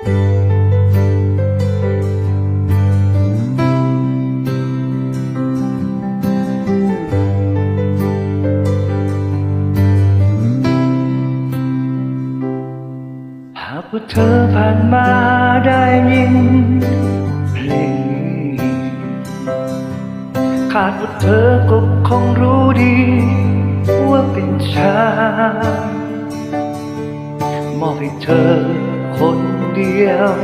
หากว่าเธอผ่านมาได้ยินเพลงนี้คาดว่าเธอก็คงรู้ดี ว่าเป็นฉันมอบให้เธอ ยว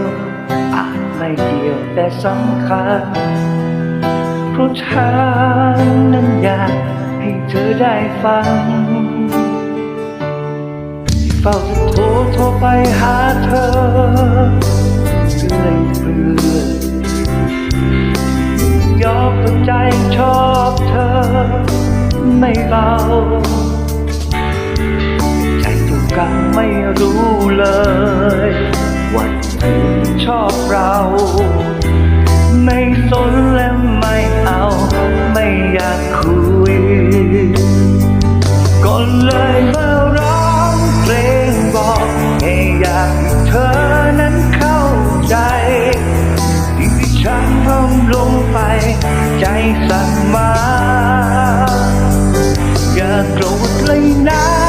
อาจไม่เกี่ยวแต่สำคัญเพราะฉันนั้นอยากให้เธอได้ฟังเฝ้าจะโทรโทรไปหาเธอ ชอบเรา ไม่สนและไม่เอา ไม่อยากคุย ก็เลยมาร้องเพลงบอกให้อยากให้เธอนั้นเข้าใจสิ่งที่ฉันทำลงไป ใจสั่นมา อย่าโกรธเลยนะ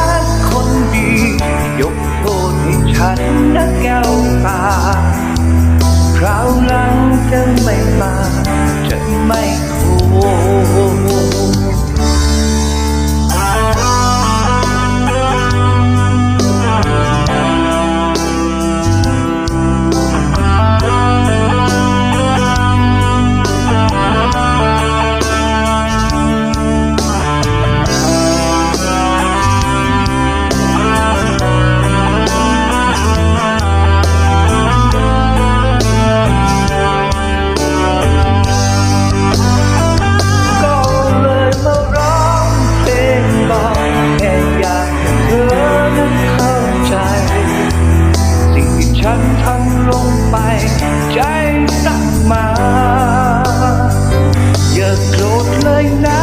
เลยนะ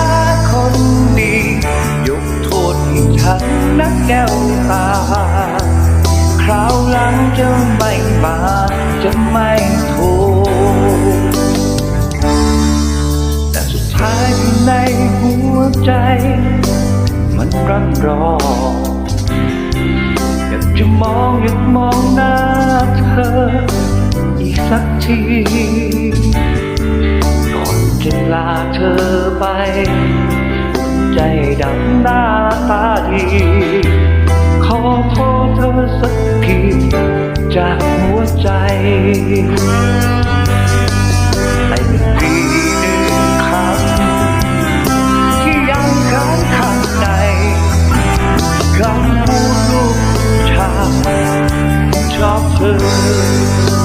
คนดียกโทษให้ฉันนักแก้วตา คราวหลังจะไม่มา จะไม่โทษแต่สุดท้ายในหัวใจ มันรันรอ อยากจะมองอยากมองหน้าเธอ อีกสักที ไปใจดำหน้าตาดี ขอโทษเธอสักทีจากหัวใจให้ปีหนึ่งคำที่ยังค้างข้างในคำพูดลูกชายชอบเธอ